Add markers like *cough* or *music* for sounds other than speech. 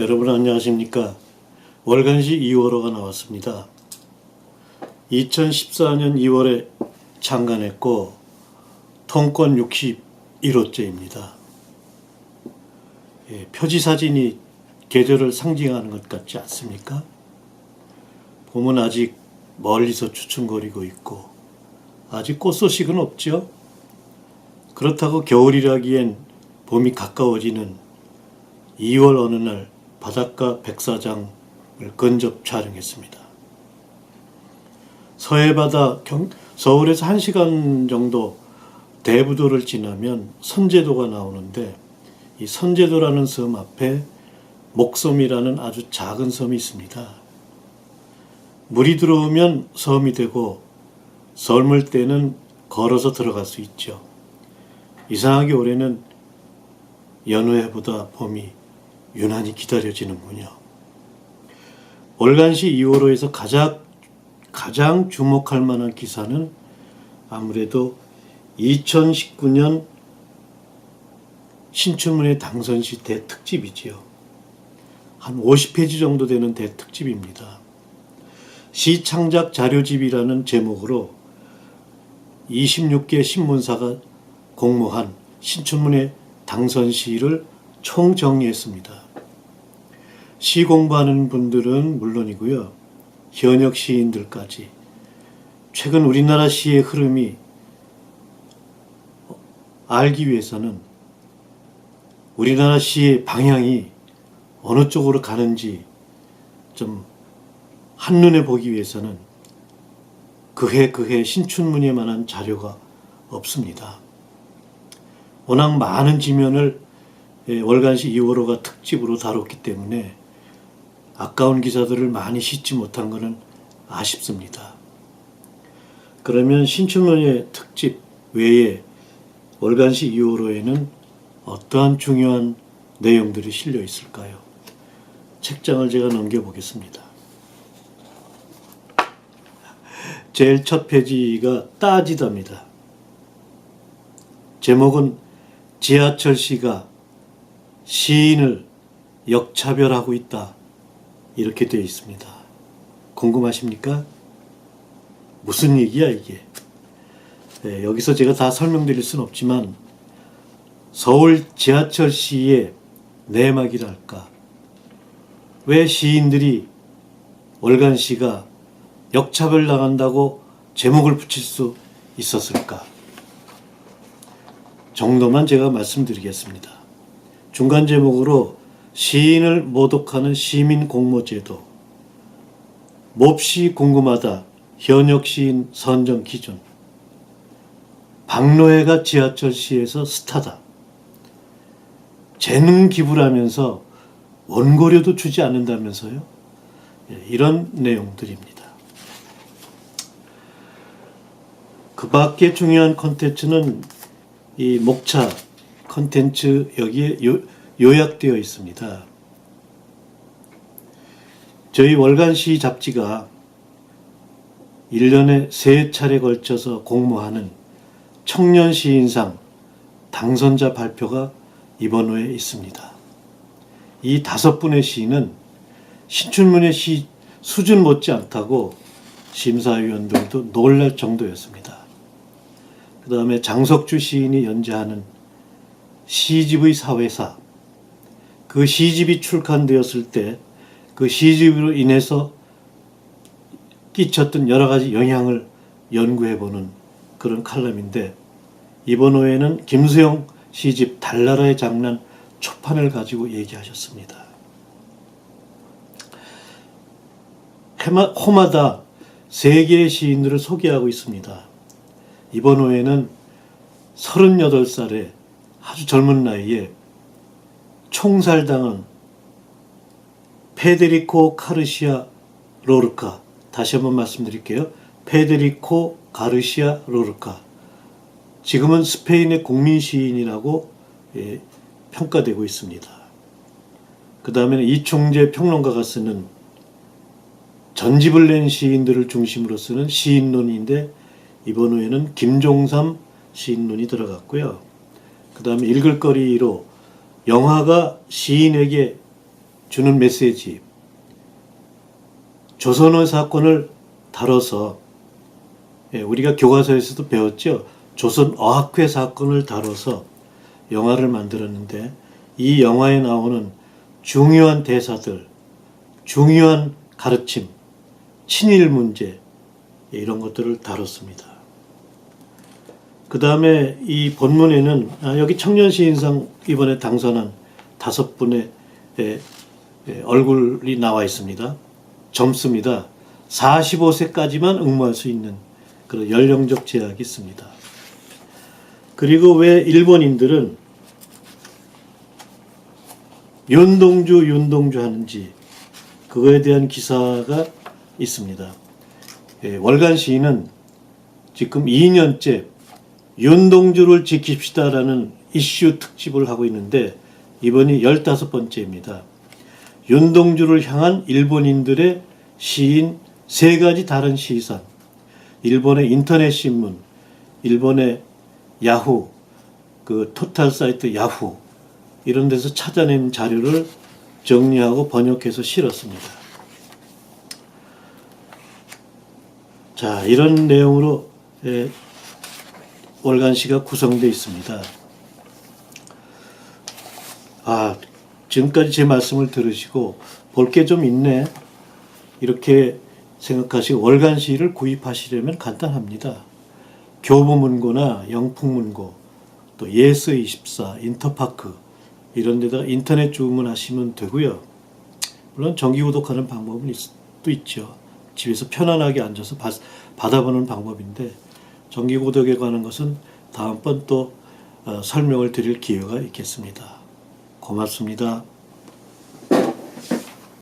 여러분 안녕하십니까? 월간시 2월호가 나왔습니다. 2014년 2월에 창간했고 통권 61호째입니다. 예, 표지 사진이 계절을 상징하는 것 같지 않습니까? 봄은 아직 멀리서 추춤거리고 있고 아직 꽃 소식은 없죠. 그렇다고 겨울이라기엔 봄이 가까워지는 2월 어느 날 바닷가 백사장을 근접 촬영했습니다. 서해바다 경, 서울에서 1시간 정도 대부도를 지나면 선제도가 나오는데 이 선제도라는 섬 앞에 목섬이라는 아주 작은 섬이 있습니다. 물이 들어오면 섬이 되고 젊을 때는 걸어서 들어갈 수 있죠. 이상하게 올해는 여느 해보다 봄이 유난히 기다려지는군요. 월간시 2월호에서 가장, 가장 주목할 만한 기사는 아무래도 2019년 신춘문예 당선시 대특집이지요. 한 50페이지 정도 되는 대특집입니다. 시창작 자료집이라는 제목으로 26개 신문사가 공모한 신춘문예 당선 시를 총정리했습니다. 시 공부하는 분들은 물론이고요. 현역 시인들까지 최근 우리나라 시의 흐름이 알기 위해서는 우리나라 시의 방향이 어느 쪽으로 가는지 좀 한눈에 보기 위해서는 그해 그해 신춘문예에 만한 자료가 없습니다. 워낙 많은 지면을 예, 월간시 2월호가 특집으로 다뤘기 때문에 아까운 기사들을 많이 싣지 못한 것은 아쉽습니다. 그러면 신춘문예 특집 외에 월간시 2월호에는 어떠한 중요한 내용들이 실려 있을까요? 책장을 제가 넘겨보겠습니다. *laughs* 제일 첫 페이지가 따지다입니다. 제목은 지하철 시가 시인을 역차별하고 있다. 이렇게 되어 있습니다. 궁금하십니까? 무슨 얘기야, 이게? 네, 여기서 제가 다 설명드릴 수는 없지만, 서울 지하철 시의 내막이랄까. 왜 시인들이 월간 시가 역차별 나간다고 제목을 붙일 수 있었을까? 정도만 제가 말씀드리겠습니다. 중간 제목으로 시인을 모독하는 시민 공모제도, 몹시 궁금하다 현역 시인 선정 기준, 박노해가 지하철 시에서 스타다, 재능 기부를 하면서 원고료도 주지 않는다면서요? 예, 이런 내용들입니다. 그 밖에 중요한 컨텐츠는 이 목차 컨텐츠 여기에 요, 요약되어 있습니다. 저희 월간시 잡지가 1년에 세 차례 걸쳐서 공모하는 청년 시인상 당선자 발표가 이번 호에 있습니다. 이 다섯 분의 시인은 신춘문예 시 수준 못지 않다고 심사위원들도 놀랄 정도였습니다. 그 다음에 장석주 시인이 연재하는 시집의 사회사, 그 시집이 출간되었을 때 그 시집으로 인해서 끼쳤던 여러 가지 영향을 연구해보는 그런 칼럼인데 이번 호에는 김수영 시집 달나라의 장난 초판을 가지고 얘기하셨습니다. 호마다 세 개의 시인들을 소개하고 있습니다. 이번 호에는 38살에 아주 젊은 나이에 총살당한 페데리코 카르시아 로르카 다시 한번 말씀드릴게요. 페데리코 가르시아 로르카 지금은 스페인의 국민 시인이라고 예, 평가되고 있습니다. 그 다음에는 이충재 평론가가 쓰는 전집을 낸 시인들을 중심으로 쓰는 시인론인데 이번 후에는 김종삼 시인론이 들어갔고요. 그 다음에 읽을거리로 영화가 시인에게 주는 메시지 조선의 사건을 다뤄서 예, 우리가 교과서에서도 배웠죠. 조선 어학회 사건을 다뤄서 영화를 만들었는데 이 영화에 나오는 중요한 대사들, 중요한 가르침, 친일 문제 예, 이런 것들을 다뤘습니다. 그 다음에 이 본문에는 아, 여기 청년 시인상 이번에 당선한 다섯 분의 예, 예, 얼굴이 나와 있습니다. 젊습니다. 45세까지만 응모할 수 있는 그런 연령적 제약이 있습니다. 그리고 왜 일본인들은 윤동주 윤동주 하는지 그거에 대한 기사가 있습니다. 예, 월간 시인은 지금 2년째 윤동주를 지킵시다라는 이슈 특집을 하고 있는데 이번이 15번째입니다. 윤동주를 향한 일본인들의 시인 세 가지 다른 시선, 일본의 인터넷 신문, 일본의 야후, 그 토탈 사이트 야후 이런 데서 찾아낸 자료를 정리하고 번역해서 실었습니다. 자, 이런 내용으로 예, 월간시가 구성되어 있습니다. 아, 지금까지 제 말씀을 들으시고 볼 게 좀 있네. 이렇게 생각하시고 월간시를 구입하시려면 간단합니다. 교보문고나 영풍문고, 또 예스24, 인터파크 이런 데다가 인터넷 주문하시면 되고요. 물론 정기 구독하는 방법은 있, 또 있죠. 집에서 편안하게 앉아서 받, 받아보는 방법인데 정기 구독에 관한 것은 다음번 또 어, 설명을 드릴 기회가 있겠습니다. 고맙습니다.